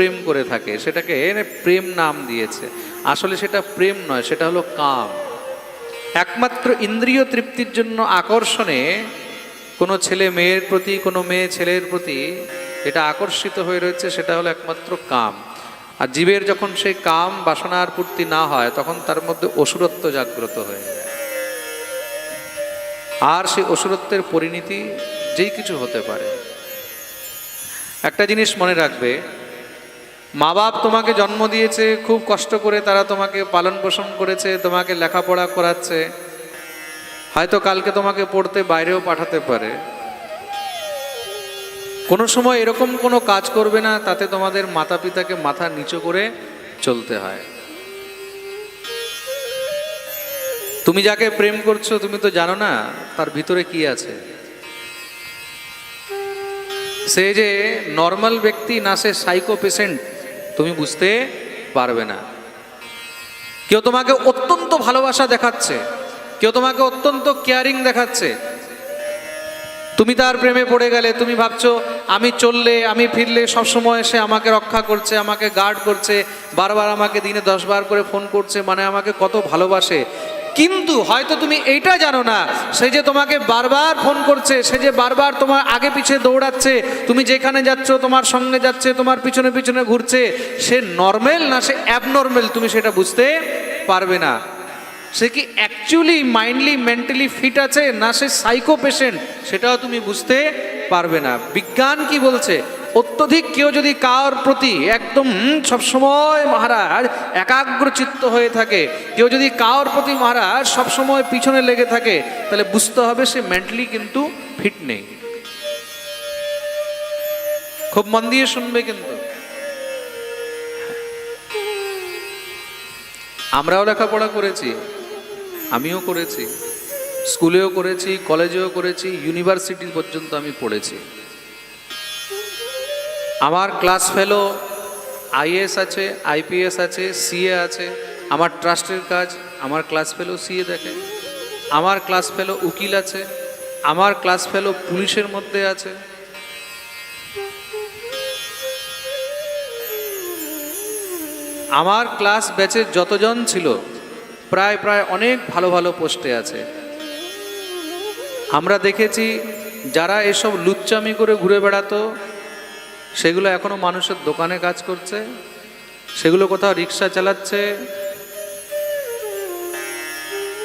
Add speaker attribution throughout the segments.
Speaker 1: প্রেম করে থাকে, সেটাকে এনে প্রেম নাম দিয়েছে। আসলে সেটা প্রেম নয়, সেটা হলো কাম। একমাত্র ইন্দ্রিয় তৃপ্তির জন্য আকর্ষণে কোনো ছেলে মেয়ের প্রতি, কোনো মেয়ে ছেলের প্রতি এটা আকর্ষিত হয়ে রয়েছে, সেটা হলো একমাত্র কাম। আর জীবের যখন সেই কাম বাসনার পূর্তি না হয়, তখন তার মধ্যে অসুরত্ব জাগ্রত হয়ে আর সেই অসুরত্বের পরিণতি যেই কিছু হতে পারে। একটা জিনিস মনে রাখবে মা বাপ তোমাকে জন্ম দিয়েছে, খুব কষ্ট করে তারা তোমাকে পালন পোষণ করেছে, তোমাকে লেখাপড়া করাচ্ছে। হয়তো কালকে তোমাকে পড়তে বাইরেও পাঠাতে পারে। কোনো সময় এরকম কোনো কাজ করবে না, তাতে তোমাদের মাতা পিতাকে মাথা নিচু করে চলতে হয়। তুমি যাকে প্রেম করছ, তুমি তো জানো না তার ভিতরে কি আছে। সে যে নর্মাল ব্যক্তি না, সে সাইকো পেশেন্ট তুমি বুঝতে পারবে না। কেউ তোমাকে অত্যন্ত ভালোবাসা দেখাচ্ছে, কেউ তোমাকে অত্যন্ত কেয়ারিং দেখাচ্ছে। তুমি তার প্রেমে পড়ে গেলে, তুমি ভাবছ, আমি চললে, আমি ফিরলে সবসময় সে আমাকে রক্ষা করছে, আমাকে গার্ড করছে, বারবার আমাকে দিনে দশ বার করে ফোন করছে মানে আমাকে কত ভালোবাসে। কিন্তু হয়তো তুমি এইটা জানো না, সে যে তোমাকে বারবার ফোন করছে, সে যে বারবার তোমার আগে পিছে দৌড়াচ্ছে, তুমি যেখানে যাচ্ছ, তোমার সঙ্গে যাচ্ছে, তোমার পিছনে পিছনে ঘুরছে, সে নর্মেল না, সে অ্যাবনর্মেল তুমি সেটা বুঝতে পারবে না। সে কি অ্যাকচুয়ালি মাইন্ডলি মেন্টালি ফিট আছে, না সে সাইকো পেশেন্ট সেটাও তুমি বুঝতে পারবে না। বিজ্ঞান কি বলছে? অত্যধিক কেউ যদি কার প্রতি একদম সবসময় মহারাজ একাগ্র চিত্ত হয়ে থাকে, কেউ যদি কার প্রতি মহারাজ সবসময় পিছনে লেগে থাকে, তাহলে বুঝতে হবে সে মেন্টালি কিন্তু ফিট নেই। খুব মন দিয়ে শুনবে কিন্তু। আমরাও লেখাপড়া করেছি, আমিও করেছি, স্কুলেও করেছি, কলেজেও করেছি ইউনিভার্সিটি পর্যন্ত আমি পড়েছি। আমার ক্লাস ফেলো আইএস আছে আইপিএস আছে সিএ আছে, আমার ট্রাস্টের কাজ, আমার ক্লাস ফেলো সিএ দেখে, আমার ক্লাস ফেলো উকিল আছে, আমার ক্লাস ফেলো পুলিশের মধ্যে আছে। আমার ক্লাস ব্যাচের যতজন ছিল, প্রায় প্রায় অনেক ভালো ভালো পোস্টে আছে। আমরা দেখেছি, যারা এসব লুচ্চামি করে ঘুরে বেড়াতো সেগুলো এখনও মানুষের দোকানে কাজ করছে, সেগুলো কোথাও রিক্সা চালাচ্ছে।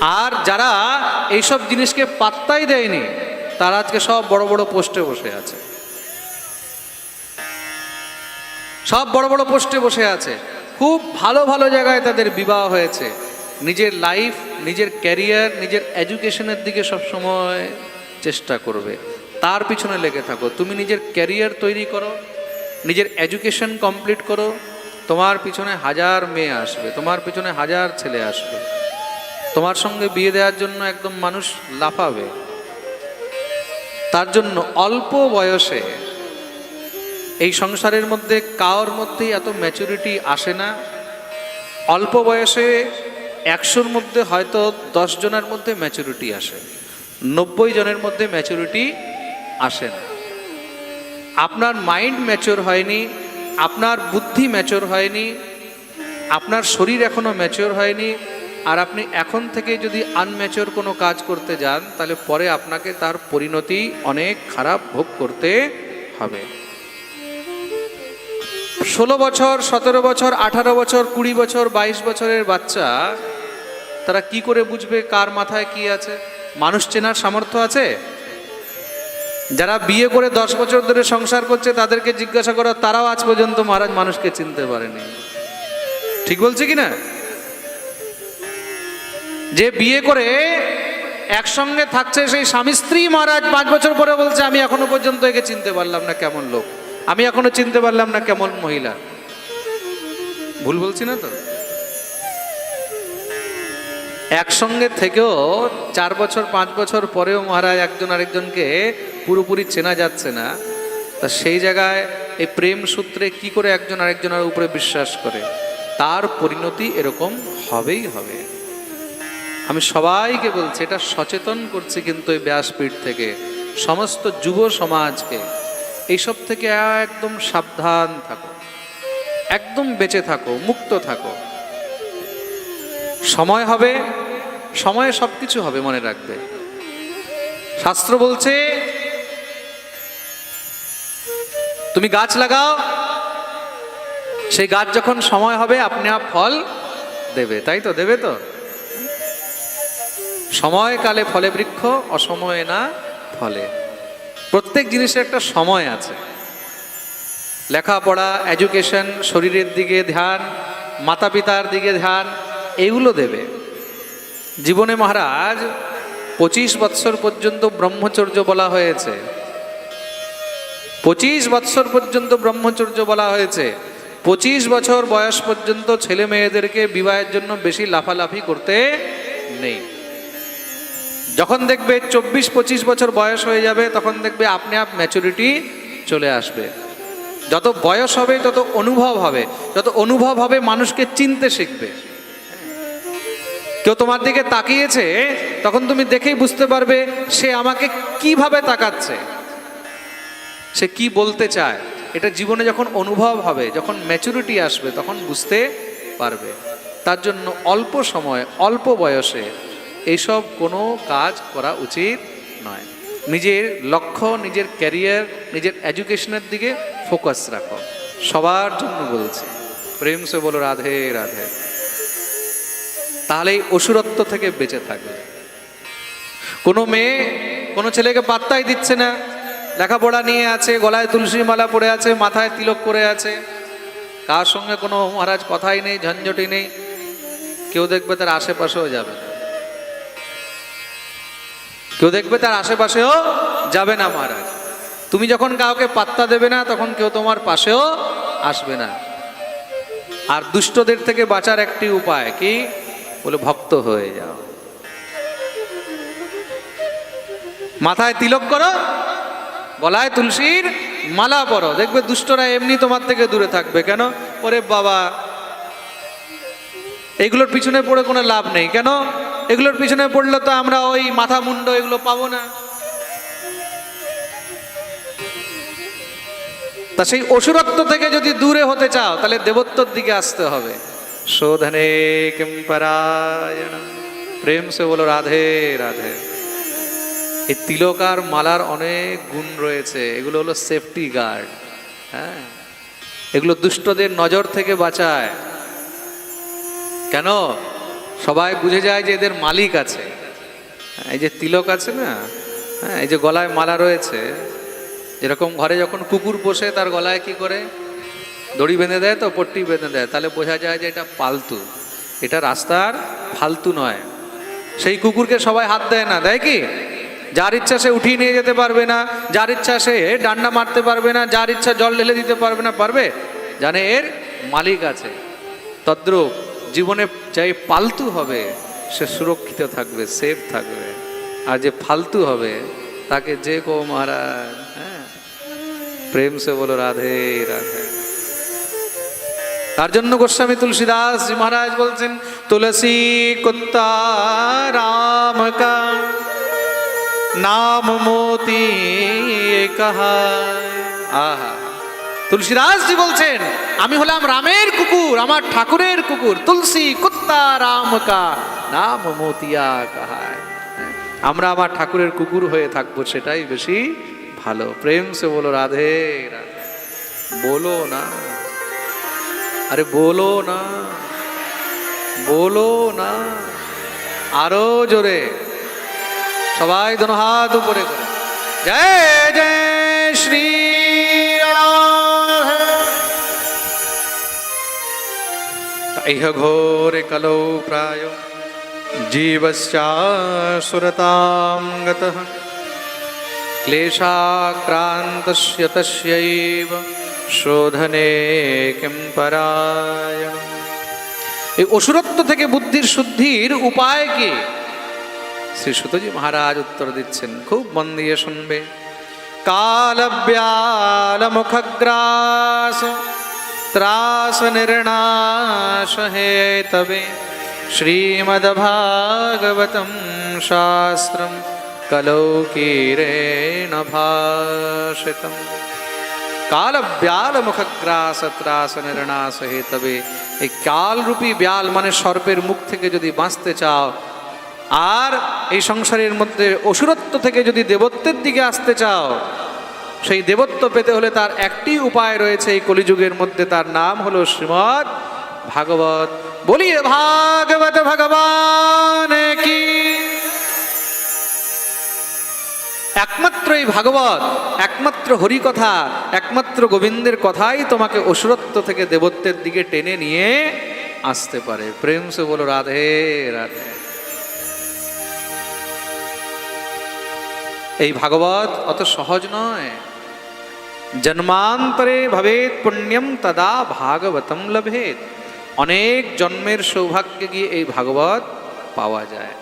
Speaker 1: আর যারা এইসব জিনিসকে পাত্তাই দেয়নি, তারা আজকে সব বড় বড় পোস্টে বসে আছে। সব বড় বড় পোস্টে বসে আছে। খুব ভালো ভালো জায়গায় তাদের বিবাহ হয়েছে। নিজের লাইফ, নিজের ক্যারিয়ার, নিজের এডুকেশনের দিকে সবসময় চেষ্টা করবে। তার পিছনে লেগে থাকো। তুমি নিজের ক্যারিয়ার তৈরি করো। নিজের এডুকেশন কমপ্লিট করো, তোমার পিছনে হাজার মেয়ে আসবে, তোমার পিছনে হাজার ছেলে আসবে। তোমার সঙ্গে বিয়ে দেওয়ার জন্য একদম মানুষ লাফাবে। তার জন্য অল্প বয়সে এই সংসারের মধ্যে কারোর মধ্যেই এত ম্যাচুরিটি আসে না। অল্প বয়সে একশোর মধ্যে হয়তো দশ জনের মধ্যে ম্যাচুরিটি আসে, নব্বই জনের মধ্যে ম্যাচুরিটি আসে না। আপনার মাইন্ড ম্যাচিওর হয়নি, আপনার বুদ্ধি ম্যাচিওর হয়নি, আপনার শরীর এখনও ম্যাচিওর হয়নি, আর আপনি এখন থেকে যদি আনম্যাচিওর কোনো কাজ করতে যান, তাহলে পরে আপনাকে তার পরিণতি অনেক খারাপ ভোগ করতে হবে। ষোলো বছর, সতেরো বছর, আঠারো বছর, কুড়ি বছর, বাইশ বছরের বাচ্চা, তারা কি করে বুঝবে কার মাথায় কি আছে? মানুষ চেনার সামর্থ্য আছে? যারা বিয়ে করে দশ বছর ধরে সংসার করছে, তাদেরকে জিজ্ঞাসা করো, তারাও আজ পর্যন্ত মহারাজ মানুষকে চিনতে পারেনি। ঠিক বলছে কি না? যে বিয়ে করে একসঙ্গে থাকছে সেই স্বামী স্ত্রী মহারাজ পাঁচ বছর পরে বলছে, আমি এখনও পর্যন্ত একে চিনতে পারলাম না কেমন লোক। আমি এখনও চিনতে পারলাম না কেমন মহিলা। ভুল বলছি না তো? একসঙ্গে থেকেও চার বছর, পাঁচ বছর পরেও মহারাজ একজন আরেকজনকে পুরোপুরি চেনা যাচ্ছে না, তা সেই জায়গায় এই প্রেম সূত্রে কি করে একজন আরেকজনের উপরে বিশ্বাস করে? তার পরিণতি এরকম হবেই হবে। আমি সবাইকে বলছি, এটা সচেতন করছি কিন্তু এই ব্যাসপীঠ থেকে, সমস্ত যুব সমাজকে। এইসব থেকে একদম সাবধান থাকো। একদম বেঁচে থাকো, মুক্ত থাকো। সময় হবে, সময়ে সব কিছু হবে মনে রাখবে। শাস্ত্র বলছে তুমি গাছ লাগাও। সেই গাছ যখন সময় হবে, আপনি আপ ফল দেবে, তাই তো? দেবে তো? সময়কালে ফলে বৃক্ষ, অসময়ে না ফলে। প্রত্যেক জিনিসের একটা সময় আছে। লেখাপড়া এডুকেশন শরীরের দিকে ধ্যান মাতা পিতার দিকে ধ্যান, এগুলো দেবে। জীবনে মহারাজ, পঁচিশ বৎসর পর্যন্ত ব্রহ্মচর্য বলা হয়েছে। পঁচিশ বৎসর পর্যন্ত ব্রহ্মচর্য বলা হয়েছে। পঁচিশ বছর বয়স পর্যন্ত ছেলে মেয়েদেরকে বিবাহের জন্য বেশি লাফালাফি করতে নেই। যখন দেখবে চব্বিশ, পঁচিশ বছর বয়স হয়ে যাবে, তখন দেখবে আপনি আপ ম্যাচুরিটি চলে আসবে। যত বয়স হবে, তত অনুভব হবে। যত অনুভব হবে, মানুষকে চিনতে শিখবে। কেউ তোমার দিকে তাকিয়েছে, তখন তুমি দেখেই বুঝতে পারবে, সে আমাকে কীভাবে তাকাচ্ছে। সে কি বলতে চায়? এটা জীবনে যখন অনুভব হবে, যখন ম্যাচুরিটি আসবে, তখন বুঝতে পারবে। তার জন্য অল্প সময়, অল্প বয়সে এইসব কোনো কাজ করা উচিত নয়। নিজের লক্ষ্য, নিজের ক্যারিয়ার নিজের এডুকেশনের দিকে ফোকাস রাখো। সবার জন্য বলছি, প্রেম সে বলো, রাধে রাধে। তাহলে এই অসুরত্ব থেকে বেঁচে থাকবে। কোনো মেয়ে কোনো ছেলেকে পাত্তাই দিচ্ছে না। লেখাপড়া নিয়ে আছে, গলায় তুলসী মালা পড়ে আছে, মাথায় তিলক করে আছে। কার সঙ্গে কোনো মহারাজ কথাই নেই ঝঞ্ঝটি নেই। কেউ দেখবে তার আশেপাশেও যাবে না। কেউ দেখবে তার আশেপাশেও যাবে না মহারাজ। তুমি যখন কাউকে পাত্তা দেবে না, তখন কেউ তোমার পাশেও আসবে না। আর দুষ্টদের থেকে বাঁচার একটি উপায় কি? বলে ভক্ত হয়ে যাও। মাথায় তিলক করো গলায় তুলসীর মালা পরো। দেখবে দুষ্টরা এমনি তোমার থেকে দূরে থাকবে। কেন? ওরে বাবা। এগুলোর পিছনে পড়ে কোনো লাভ নেই। কেন? এগুলোর পিছনে পড়লে তো আমরা ওই মাথা মুন্ড এগুলো পাবো না। তা সেই অসুরত্ব থেকে যদি দূরে হতে চাও, তাহলে দেবত্বর দিকে আসতে হবে। শোধনে কিম প্রেম সে বলো, রাধে রাধে। এই তিলক আর মালার অনেক গুণ রয়েছে। এগুলো হলো সেফটি গার্ড হ্যাঁ? এগুলো দুষ্টদের নজর থেকে বাঁচায়। কেন? সবাই বুঝে যায় যে এদের মালিক আছে। হ্যাঁ, এই যে তিলক আছে না হ্যাঁ এই যে গলায় মালা রয়েছে যেরকম ঘরে যখন কুকুর পোষে তার গলায় কি করে? দড়ি বেঁধে দেয় তো পট্টি বেঁধে দেয়। তাহলে বোঝা যায় যে এটা পালতু। এটা রাস্তার ফালতু নয়। সেই কুকুরকে সবাই হাত দেয় না দেয় কি? যার ইচ্ছা সে উঠিয়ে নিয়ে যেতে পারবে না, যার ইচ্ছা সে ডান্ডা মারতে পারবে না, যার ইচ্ছা জল ঢেলে দিতে পারবে না, পারবে? জানে এর মালিক আছে। তদ্রূপ জীবনে যাই পালতু হবে, সে সুরক্ষিত থাকবে সেফ থাকবে। আর যে ফালতু হবে, তাকে যে কো মহারাজ হ্যাঁ? প্রেম সে বলো, রাধে রাধে। তার জন্য গোস্বামী তুলসীদাস মহারাজ বলছেন, তুলসী কুত্তা রাম কা নাম মোতি আহা। তুলসীদাস জি বলছেন, আমি হলাম রামের কুকুর, আমার ঠাকুরের কুকুর, তুলসী কুত্তা রাম কা নাম মোতিয়া কাহায় আমরা আমার ঠাকুরের কুকুর হয়ে থাকব, সেটাই বেশি ভালো। প্রেম সে বলো রাধে। বলো না। আরে বলো না। বলো না। আরও জোরে। সবাই দোনো হাত উপরে করে। জয় জয় শ্রী ইহ ঘোরে কলৌ প্রায়। জীবশ্চাসুরতাং গতঃ। ক্লেশাক্রান্তস্য তস্যৈব। শোধনে কিম পরায়ণ এই অসুরত্ব থেকে বুদ্ধির শুদ্ধির উপায় কি? শ্রী সুতজি মহারাজ উত্তর দিচ্ছেন, খুব মন দিয়ে শুনবে। কালব্যাল মুখগ্রাস ত্রাস নির্ণাশ হে তবে শ্রীমদ্ভাগবতম শাস্ত্রম কলৌকীরেণ ভাষিতম। কাল ব্যাল মুখগ্রাস ত্রাস নির্ণাস হে তবে এই কালরূপী ব্যাল মানে সর্পের মুখ থেকে যদি বাঁচতে চাও আর এই সংসারের মধ্যে অসুরত্ব থেকে যদি দেবত্বের দিকে আসতে চাও, সেই দেবত্ব পেতে হলে তার একটি উপায় রয়েছে এই কলিযুগের মধ্যে। তার নাম হলো শ্রীমৎ ভাগবত। বলিয়ে ভাগবত ভগবান কি? একমাত্র এই ভাগবত, একমাত্র হরিকথা, একমাত্র গোবিন্দের কথাই তোমাকে অসুরত্ব থেকে দেবত্বের দিকে টেনে নিয়ে আসতে পারে। প্রেম সে বলো, রাধে রাধে। এই ভাগবত অত সহজ নয়। জন্মান্তরে ভবেত পুণ্যম তদা ভাগবতম লভেত অনেক জন্মের সৌভাগ্যে গিয়ে এই ভাগবত পাওয়া যায়।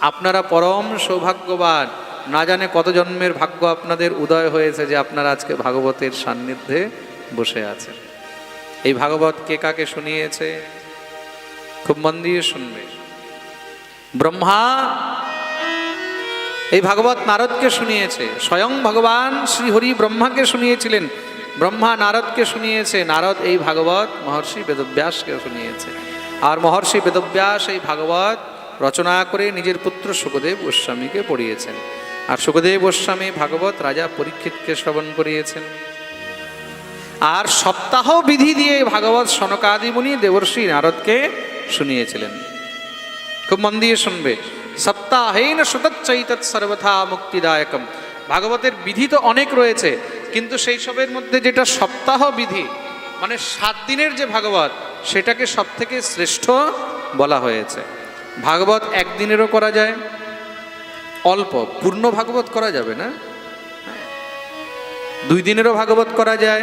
Speaker 1: আপনারা পরম সৌভাগ্যবান। না জানে কত জন্মের ভাগ্য আপনাদের উদয় হয়েছে যে আপনারা আজকে ভাগবতের সান্নিধ্যে বসে আছেন। এই ভাগবত কে কাকে শুনিয়েছে? খুব মন দিয়ে শুনবে। ব্রহ্মা এই ভাগবত নারদকে শুনিয়েছে। স্বয়ং ভগবান শ্রীহরি ব্রহ্মাকে শুনিয়েছিলেন। ব্রহ্মা নারদকে শুনিয়েছে। নারদ এই ভাগবত মহর্ষি বেদব্যাসকে শুনিয়েছে। আর মহর্ষি বেদব্যাস এই ভাগবত রচনা করে নিজের পুত্র সুখদেব গোস্বামীকে পড়িয়েছেন। আর সুখদেব গোস্বামী ভাগবত রাজা পরীক্ষিতকে শ্রবণ করিয়েছেন। আর সপ্তাহ বিধি দিয়ে ভাগবত সনকাদিমুনি দেবর্ষি নারদকে শুনিয়েছিলেন। খুব মন দিয়ে শুনবে। সপ্তাহেন সুতচ্চৈতৎ সর্বথা মুক্তিদায়কম। ভাগবতের বিধি তো অনেক রয়েছে, কিন্তু সেই সবের মধ্যে যেটা সপ্তাহ বিধি মানে সাত দিনের যে ভাগবত, সেটাকে সব থেকে শ্রেষ্ঠ বলা হয়েছে। ভাগবত একদিনেরও করা যায়, অল্প, পূর্ণ ভাগবত করা যাবে না? দুই দিনেরও ভাগবত করা যায়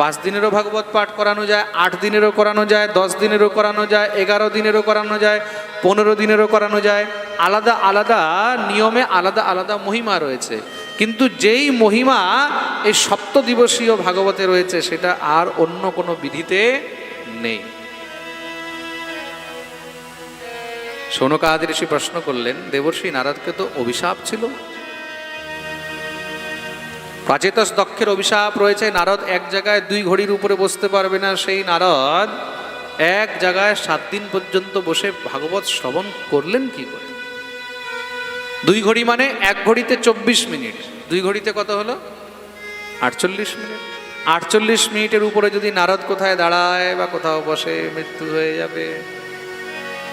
Speaker 1: পাঁচ দিনেরও ভাগবত পাঠ করানো যায়, আট দিনেরও করানো যায়, দশ দিনেরও করানো যায়, এগারো দিনেরও করানো যায়, পনেরো দিনেরও করানো যায়। আলাদা আলাদা নিয়মে আলাদা আলাদা মহিমা রয়েছে। কিন্তু যেই মহিমা এই সপ্ত দিবসীয় ভাগবতে রয়েছে, সেটা আর অন্য কোনো বিধিতে নেই। সৌনকাদি ঋষি প্রশ্ন করলেন, দেবর্ষী, নারদকে তো অভিশাপ ছিল? প্রাচেতস দক্ষের অভিশাপ রয়েছে, নারদ এক জায়গায় দুই ঘড়ির উপরে বসতে পারবে না। সেই নারদ এক জায়গায় সাত দিন পর্যন্ত বসে ভাগবত শ্রবণ করলেন কি করে? দুই ঘড়ি মানে এক ঘড়িতে চব্বিশ মিনিট। দুই ঘড়িতে কত হলো? আটচল্লিশ মিনিট। আটচল্লিশ মিনিটের উপরে যদি নারদ কোথায় দাঁড়ায় বা কোথাও বসে, মৃত্যু হয়ে যাবে।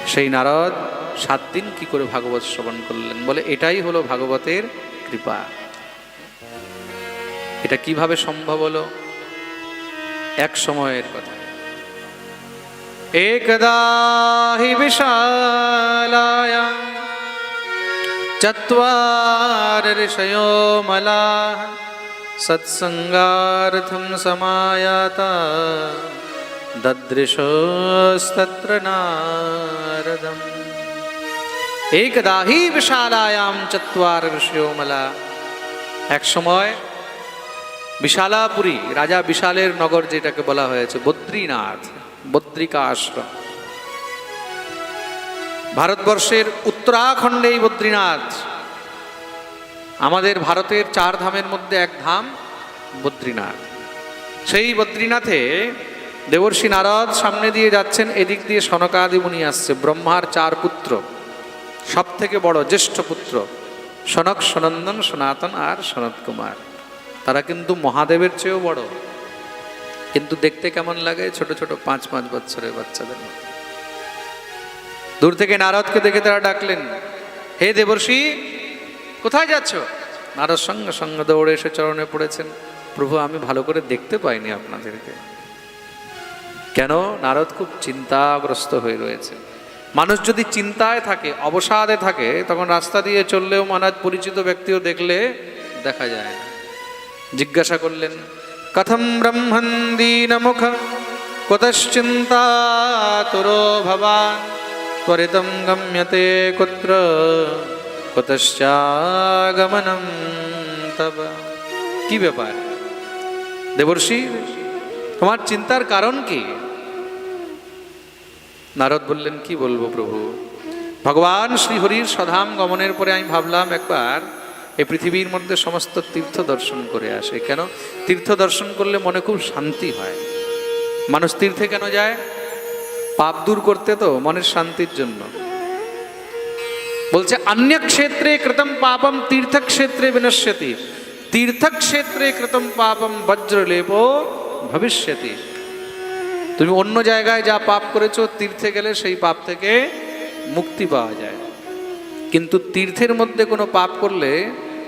Speaker 1: সেই নারদ সাত দিন কি করে ভাগবত শ্রবণ করলেন? বলে এটাই হলো ভাগবতের কৃপা। এটা কীভাবে সম্ভব হলো? এক সময়ের কথা। একদা হি বিশালায়া চত্বার ঋষयो মলাः সৎসঙ্গার্থম সমায়াতা দদৃশস্তত্র নারদম। একদা হি বিশালায়াম চত্বার ঋষयो মলা এক সময় বিশালাপুরী, রাজা বিশালের নগর যেটাকে বলা হয়েছে, বদ্রীনাথ, বদ্রিকা আশ্রম। ভারতবর্ষের উত্তরাখণ্ডে এই বদ্রীনাথ। আমাদের ভারতের চার ধামের মধ্যে এক ধাম বদ্রীনাথ। সেই বদ্রীনাথে দেবর্ষী নারদ সামনে দিয়ে যাচ্ছেন, এদিক দিয়ে সনকাদি মুনি আসছে, ব্রহ্মার চার পুত্র সব থেকে বড় জ্যেষ্ঠ পুত্র, সনক, সনন্দন, সনাতন আর সনত কুমার তারা কিন্তু মহাদেবের চেয়েও বড়। কিন্তু দেখতে কেমন লাগে ছোট ছোট পাঁচ পাঁচ বছরের বাচ্চাদের মতো দূর থেকে নারদকে দেখে তারা ডাকলেন, হে দেবর্ষি, কোথায় যাচ্ছ? নারদ সঙ্গে সঙ্গে দৌড়ে এসে চরণে পড়েছেন, প্রভু, আমি ভালো করে দেখতে পাইনি আপনাদেরকে। কেন? নারদ খুব চিন্তাগ্রস্ত হয়ে রয়েছে। মানুষ যদি চিন্তায় থাকে, অবসাদে থাকে, তখন রাস্তা দিয়ে চললেও মানাজ পরিচিত ব্যক্তিও দেখলে দেখা যায় না। জিজ্ঞাসা করলেন, কথম ব্রহ্মণ দীনমুখ? কুতশ্চিন্তাতুরো ভবান ত্বরিতম গম্যতে কুত্র? কুতশ্চাগমনম তব? কি ব্যাপার? দেবর্ষি, তোমার চিন্তার কারণ কি? নারদ বললেন, কি বলব প্রভু? ভগবান শ্রীহরির সধাম গমনের পরে আমি ভাবলাম একবার এই পৃথিবীর মধ্যে সমস্ত তীর্থ দর্শন করে আসে। কেন? তীর্থ দর্শন করলে মনে খুব শান্তি হয়। মানুষ তীর্থে কেন যায়? পাপ দূর করতে তো মনের শান্তির জন্য। বলছে অন্য ক্ষেত্রে কৃতম পাপম তীর্থক্ষেত্রে বিনশ্যতি। তীর্থক্ষেত্রে কৃতম পাপম বজ্রলেপ ভবিষ্যতি। তুমি অন্য জায়গায় যা পাপ করেছ, তীর্থে গেলে সেই পাপ থেকে মুক্তি পাওয়া যায়। কিন্তু তীর্থের মধ্যে কোনো পাপ করলে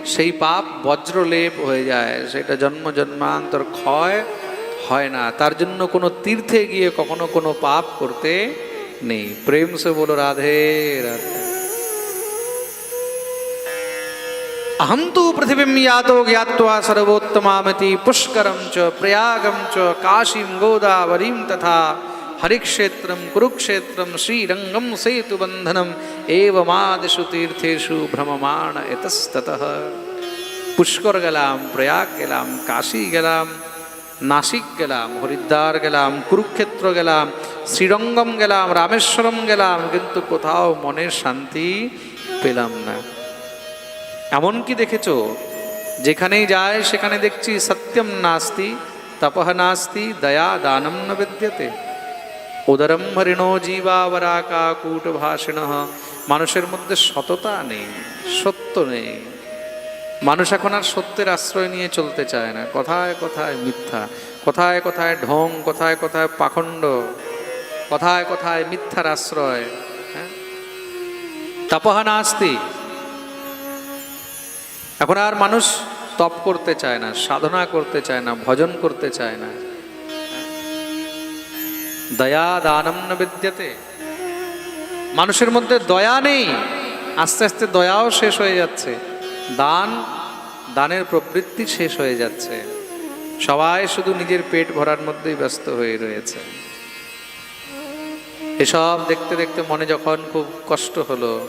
Speaker 1: সেই পাপ বজ্রলেপ হয়ে যায় সেটা জন্ম জন্মান্তর ক্ষয় হয় না তার জন্য কোনো তীর্থে গিয়ে কখনো কোনো পাপ করতে নেই প্রেম সে বলো রাধে রাধে अहं तु पृथिवीं यातो ज्ञात्वा सर्वोत्तमामिति पुष्करं च प्रयागं च काशीं गोदावरीं तथा हरिक्षेत्रं कुरुक्षेत्रं श्रीरङ्गं सेतुबन्धनम् एवमादिषु तीर्थेषु भ्रममाण इतस्ततः পুষ্কর গেলাম প্রয়াগ গেলাম কাশী গেলাম নাসিক গেলাম হরিদ্বার গেলাম কুরুক্ষেত্র গেলাম শ্রীরঙ্গম গেলাম রামেশ্বরম গেলাম কিন্তু কোথাও মনের শান্তি পেলাম না এমন কি দেখেছ যেখানেই যায় সেখানে দেখছি সত্যম নাস্তি তপহ নাস্তি দয়া দানম ন বিদ্যতে উদরম হরিণো জীবাবরাকা কূট ভাষিণ মানুষের মধ্যে সততা নেই, সত্য নেই। মানুষ এখন আর সত্যের আশ্রয় নিয়ে চলতে চায় না। কথায় কথায় মিথ্যা, কথায় কথায় ঢং, কথায় কথায় পাখণ্ড, কথায় কথায় মিথ্যার আশ্রয় হ্যাঁ? তপহ নাস্তি। এখন আর মানুষ তপ করতে চায় না, সাধনা করতে চায় না, ভজন করতে চায় না। দয়া দানম বিদ্যতে। মানুষের মধ্যে দয়া নেই, আস্তে আস্তে দয়াও শেষ হয়ে যাচ্ছে, দান, দানের প্রবৃত্তি শেষ হয়ে যাচ্ছে। সবাই শুধু নিজের পেট ভরার মধ্যেই ব্যস্ত হয়ে রয়েছে। এসব দেখতে দেখতে মনে যখন খুব কষ্ট হলো,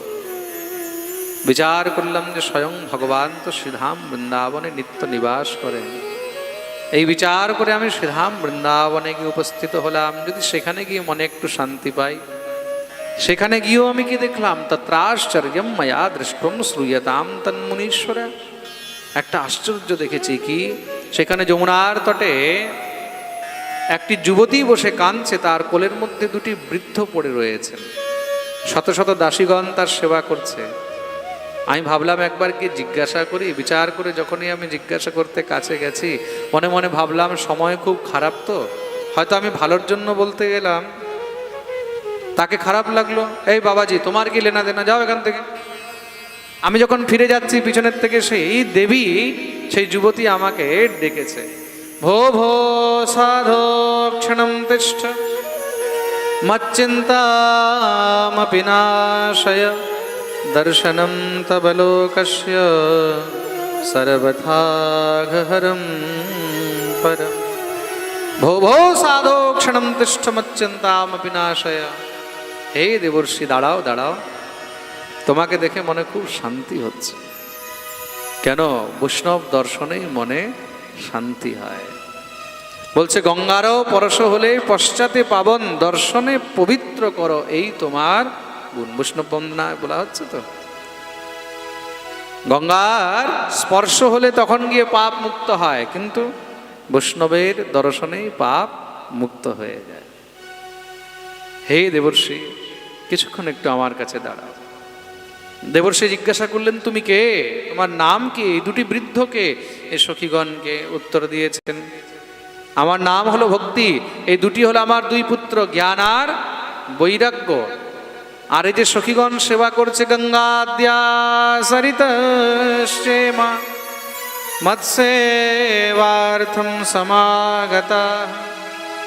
Speaker 1: বিচার করলাম যে স্বয়ং ভগবান তো শ্রীধাম বৃন্দাবনে নিত্য নিবাস করেন। এই বিচার করে আমি শ্রীধাম বৃন্দাবনে গিয়ে উপস্থিত হলাম। যদি সেখানে গিয়ে মনে একটু শান্তি পাই। সেখানে গিয়েও আমি কি দেখলাম? তত্রাশ্চর্যম মায়া দৃষ্টম শ্রুয়তাম তন্মুনীশ্বর একটা আশ্চর্য দেখেছি কি? সেখানে যমুনার তটে একটি যুবতী বসে কাঁদছে, তার কোলের মধ্যে দুটি বৃদ্ধ পড়ে রয়েছেন শত শত দাসীগণ তার সেবা করছে। আমি ভাবলাম একবার কি জিজ্ঞাসা করি, বিচার করে যখনই আমি জিজ্ঞাসা করতে কাছে গেছি, মনে মনে ভাবলাম সময় খুব খারাপ তো, হয়তো আমি ভালোর জন্য বলতে গেলাম। তাকে খারাপ লাগল, এই বাবাজি, তোমার কি লেনা দেনা? যাও এখান থেকে। আমি যখন ফিরে যাচ্ছি পিছনের থেকে, সেই দেবী, সেই যুবতী আমাকে ডেকেছে। ভো ভো সাধো ক্ষণম তিষ্ঠ মচ্চিন্তামপি তব লোকস্য সর্বথাঘহরম পরম ভো ভো সাধো তিষ্ঠ মচ্চিন্তামপি নাশয় হে দেবর্ষি দাঁড়াও দাঁড়াও তোমাকে দেখে মনে খুব শান্তি হচ্ছে। কেন? বৈষ্ণব দর্শনেই মনে শান্তি হয়। বলছে, গঙ্গারও পরশ হলে পশ্চাতে পাবন, দর্শনে পবিত্র করো, এই তোমার গুণ। বৈষ্ণব বন্দনায় বলা হচ্ছে তো। গঙ্গার স্পর্শ হলে তখন গিয়ে পাপ মুক্ত হয়, কিন্তু বৈষ্ণবের দর্শনেই পাপ মুক্ত হয়ে যায়। হে দেবর্ষি, কিছুক্ষণ একটু আমার কাছে দাঁড়াও। দেবর্ষি জিজ্ঞাসা করলেন, তুমি কে? তোমার নাম কি? এই দুটি বৃদ্ধকে এই সখীগণকে উত্তর দিয়েছেন, আমার নাম হলো ভক্তি, এই দুটি হলো আমার দুই পুত্র, জ্ঞান আর বৈরাগ্য। আর এই যে সখীগণ সেবা করছে গঙ্গাদ্যা সরিত মা মৎসেবার্থম সমাগতা।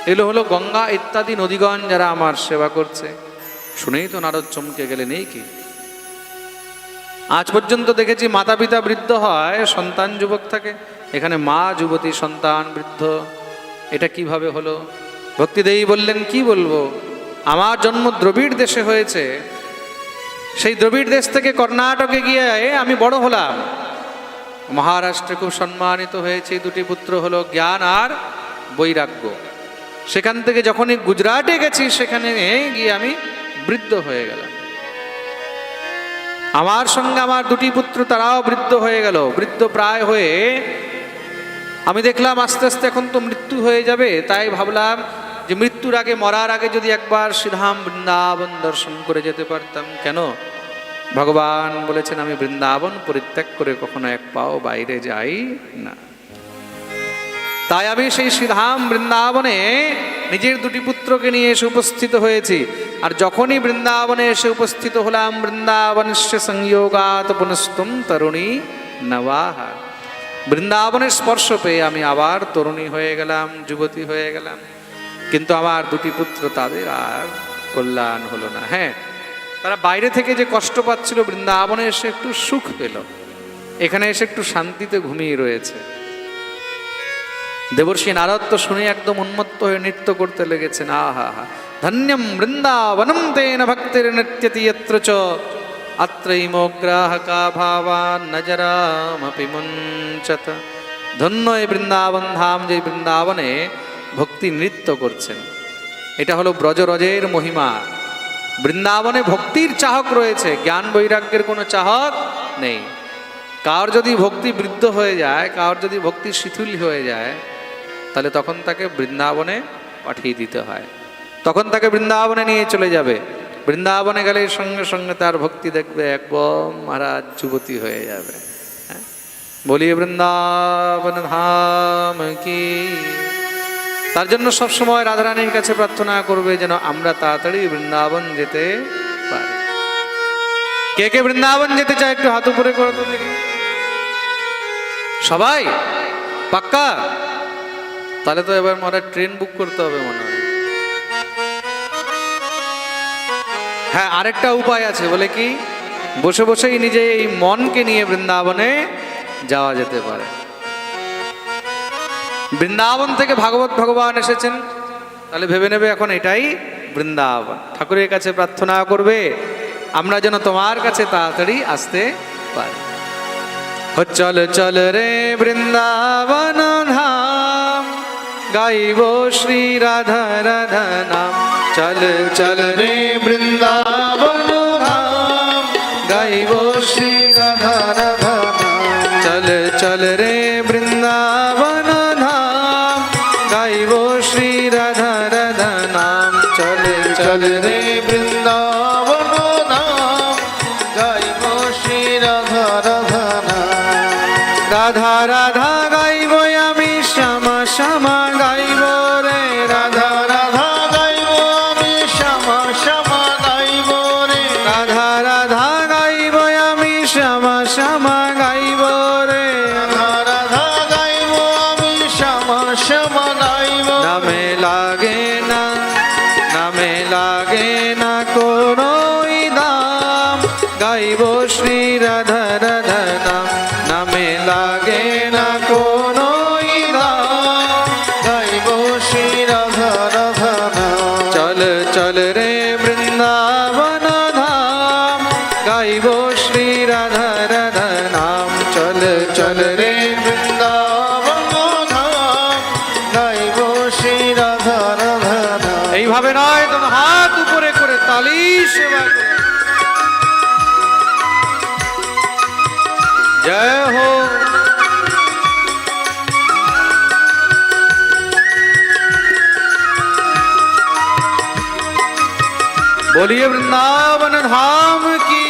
Speaker 1: এগুলো হলো গঙ্গা ইত্যাদি নদীগণ যারা আমার সেবা করছে। শুনেই তো নারদ চমকে গেলে নেই কি? আজ পর্যন্ত দেখেছি মাতা পিতা বৃদ্ধ হয়, সন্তান যুবক থাকে। এখানে মা, যুবতী, সন্তান, বৃদ্ধ। এটা কীভাবে হলো? ভক্তিদেবী বললেন, কি বলব? আমার জন্ম দ্রবিড় দেশে হয়েছে। সেই দ্রবিড় দেশ থেকে কর্ণাটকে গিয়ে আমি বড় হলাম। মহারাষ্ট্রে খুব সম্মানিত হয়েছে দুটি পুত্র হলো জ্ঞান আর বৈরাগ্য। সেখান থেকে যখনই গুজরাটে গেছি, সেখানে গিয়ে আমি বৃদ্ধ হয়ে গেলাম। আমার সঙ্গে আমার দুটি পুত্র, তারাও বৃদ্ধ হয়ে গেল। বৃদ্ধ প্রায় হয়ে আমি দেখলাম, আস্তে আস্তে এখন তো মৃত্যু হয়ে যাবে, তাই ভাবলাম যে মৃত্যুর আগে, মরার আগে যদি একবার শ্রীধাম বৃন্দাবন দর্শন করে যেতে পারতাম, কেন? ভগবান বলেছেন, আমি বৃন্দাবন পরিত্যাগ করে কখনো এক পাও বাইরে যাই না। তাই আমি সেই শ্রীধাম বৃন্দাবনে নিজের দুটি পুত্রকে নিয়ে এসে উপস্থিত হয়েছি। আর যখনই বৃন্দাবনে এসে উপস্থিত হলাম, বৃন্দাবনস্য সংযোগাত পুনস্তুম তরুণী নবাহা। বৃন্দাবনের স্পর্শ পেয়ে আমি আবার তরুণী হয়ে গেলাম, যুবতী হয়ে গেলাম। কিন্তু আমার দুটি পুত্র তাদের আর কল্যাণ হলো না। হ্যাঁ তারা বাইরে থেকে যে কষ্ট পাচ্ছিল, বৃন্দাবনে এসে একটু সুখ পেল। এখানে এসে একটু শান্তিতে ঘুমিয়ে রয়েছে। দেবর্ষী নারদ তো শুনে একদম উন্মত্ত হয়ে নৃত্য করতে লেগেছেন। আহা, হা। ধন্যম বৃন্দাবনম তেন ভক্তির নৃত্যতি যত্র চ। অত্রৈমোগ্রাহকা ভাবান নজরামপি মুঞ্চত ধন্য এই বৃন্দাবন ধাম যে বৃন্দাবনে ভক্তি নৃত্য করছেন। এটা হলো ব্রজরজের মহিমা। বৃন্দাবনে ভক্তির চাহক রয়েছে, জ্ঞান বৈরাগ্যের কোনো চাহক নেই। কার যদি ভক্তি বৃদ্ধ হয়ে যায়, কার যদি ভক্তি শিথিল হয়ে যায়, তাহলে তখন তাকে বৃন্দাবনে পাঠিয়ে দিতে হয়। তখন তাকে বৃন্দাবনে নিয়ে চলে যাবে। বৃন্দাবনে গেলে সঙ্গে সঙ্গে তার ভক্তি দেখবে, একদম মহারাজ যুবতী হয়ে যাবে। হ্যাঁ? বলিয়ে বৃন্দাবন ধাম কি তার জন্য সবসময় রাধারানীর কাছে প্রার্থনা করবে যেন আমরা তাড়াতাড়ি বৃন্দাবন যেতে পারি। কে কে বৃন্দাবন যেতে চায় একটু হাত উপরে করে তো দেখি। সবাই? পাক্কা? তাহলে তো এবার মনে ট্রেন বুক করতে হবে মনে হয়। হ্যাঁ আরেকটা উপায় আছে, বলে কি? বসে বসেই নিজে এই মনকে নিয়ে বৃন্দাবনে যাওয়া যেতে পারে। বৃন্দাবন থেকে ভাগবত ভগবান এসেছেন। তাহলে ভেবে নেবে এখন এটাই বৃন্দাবন। ঠাকুরের কাছে প্রার্থনা করবে, আমরা যেন তোমার কাছে তাড়াতাড়ি আসতে পারি। চল চল রে বৃন্দাবন ধাম, গাইব শ্রী রাধা রাধা নাম। চল চল রে বৃন্দাবন ধাম, গাইব শ্রী রাধা রাধা নাম। চল চল রে শ্যামা बोलिए वृंदावन धाम की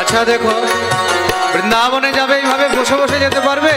Speaker 1: আচ্ছা দেখো বৃন্দাবনে যাবে এইভাবে বসে বসে যেতে পারবে?